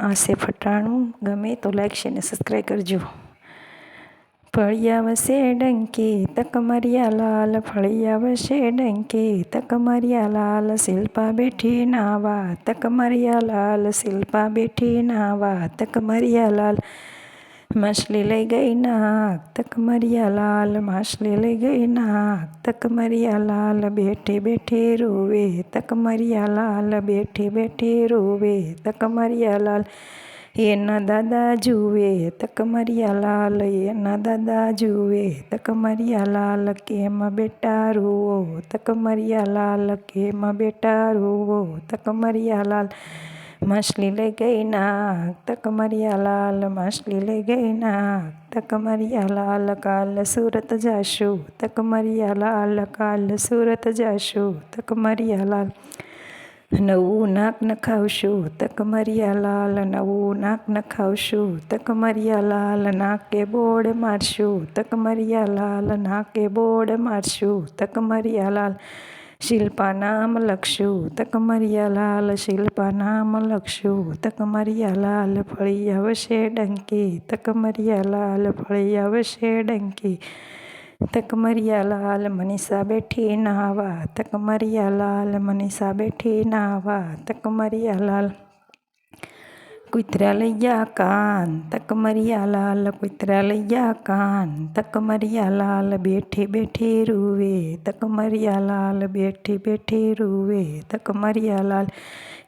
આ છે ફટાણું ગમે તો લાઈક છે ને સબસ્ક્રાઈબ કરજો. ફળિયા વસે ડંકે તક મરિયા લાલ, ફળિયા વસે ડંકે તક મરિયા લાલ, શિલ્પા બેઠી નાવા, તક મરિયા લાલ, શિલ્પા બેઠી નાવા, તક મરિયા લાલ. માછલી લઈ ગઈ નાક તક મરિયા લાલ, માછલી લઈ ગઈ નાક તક મરિયા લાલ, બેઠે બેઠે રોવે, તક મરિયા લાલ, બેઠે બેઠે રોવે, તક મરિયા લાલ, એના દાદા જુએ તક મરિયા લાલ, એના દાદા જુએ તક મરિયા લાલ, કેમ બેટા રૂવો, તક મરિયા લાલ, કેમ બેટા રૂવો, તક મરિયા લાલ. માછલી લઈ ગઈ નાક તક મરિયા લાલ માછલી લઈ ગઈ નાક તક મરિયા લાલ કાલ સુરત જાશું તક મરિયા લાલ કાલ સુરત જાશું તક મરિયા લાલ નવું નાક નખાવશું તક મરિયા લાલ નવું નાક નખાવશું તક મરિયા લાલ નાકે બોર્ડ મારશું તક મરિયા લાલ નાકે બોર્ડ મારશું તક મરિયા લાલ શિલ્પા નામ લખશું તક મરિયા લાલ શિલ્પા નામ લખશું તક મરિયા લાલ ફળી આવશે ડંકી તક મરિયા લાલ ફળી આવશે ડંકી. તક મરિયા લાલ મનીષા બેઠી નાવા તક મરિયા લાલ મનીષા બેઠી નાવા તક મરિયા લાલ કુતરા લૈયા કાન તક મરિયા લાલ કુતરા લૈયા કાન તક મરિયા લાલ બેઠી બેઠી રૂવે તક મરિયા લાલ બેઠી બેઠી રૂવે તક મરિયા લાલ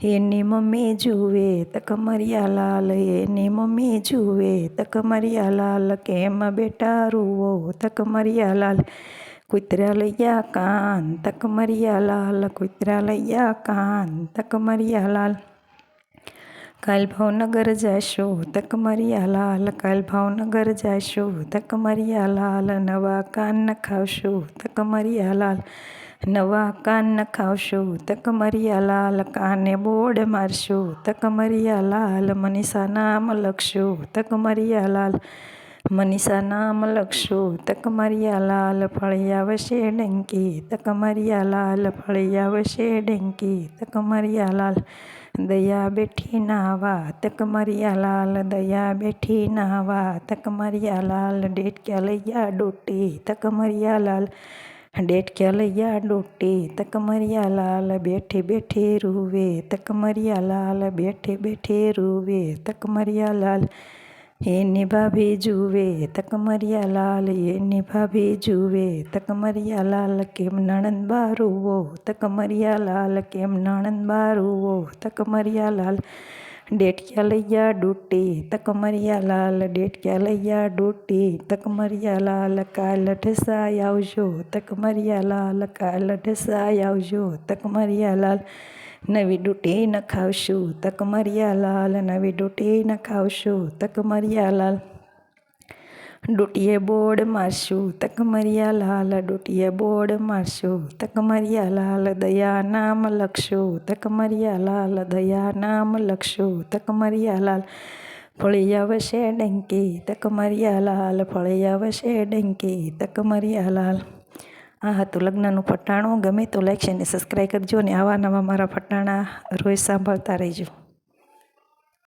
એની મમ્મી જુએ તક મરિયા લાલ એની મમ્મી જુએ તક મરિયા લાલ કેમ બેટા રૂવો તક મરિયા લાલ કુતરા લૈયા કાન તક મરિયા લાલ કુતરા લૈયા કાન તક મરિયા લાલ કાલ ભાવનગર જાશો તક મરિયા લાલ કાલ ભાવનગર જાશો તક મરિયા લાલ નવા કાન ખાવશો તક મરિયા લાલ નવા કાન ખાવશો તક મરિયા લાલ કાને બોર્ડ મારશો તક મરિયા લાલ મનીષા નામ લખશો તક મરિયા લાલ મનીષા નામ લખશો તક મરિયા લાલ ફળિયા વશે ડંકી તક મરિયા લાલ ફળિયા વશે ડંકી તક મરિયા લાલ દયા બેઠી નાવા તક મરિયા લાલ દયા બેઠી નાવા તક મરિયા લાલ ડેટક્યા લૈયા ડોટી તક મરિયા લાલ ડેટક્યા લૈયા ડોટી તક મરિયા લાલ બેઠી બેઠી રૂવે તક મરિયા લાલ બેઠી બેઠી રૂવે તક મરિયા લાલ એની ભાભી જુએ તક મરિયા લાલ એની ભાભી જુએ તક મરિયા લાલ કેમ નણંદ બારુવો તક મરિયા લાલ કેમ નણંદ બારુવો તક મરિયા લાલ ડેટક્યા લૈયા ડૂટી તક લાલ ડેટક્યા લૈયા ડૂટી તક મરિયા લાલ કાલ ઢસાઈ આવજો તક મરિયા લાલ કાલ ઢસાઈ આવજો તક લાલ નવી ડૂટી ન તક મરિયા લાલ નવી ડૂટી ન તક મરિયા લાલ ડૂટીએ બોર્ડ મારશું, તક મરિયા લાલ, ડૂટીએ બોર્ડ મારશું, તક મરિયા લાલ, દયા નામ લખશું, તક મરિયા લાલ, દયા નામ લખશું, તક મરિયા લાલ. ફળી આવશે ડંકી, તક મરિયા લાલ, ફળી આવશે ડંકી, તક મરિયા લાલ. આ હતું લગ્નનું ફટાણું ગમે તો લાઈક છે ને સબસ્ક્રાઈબ કરજો ને આવા નવા મારા ફટાણા રોજ સાંભળતા રહેજો.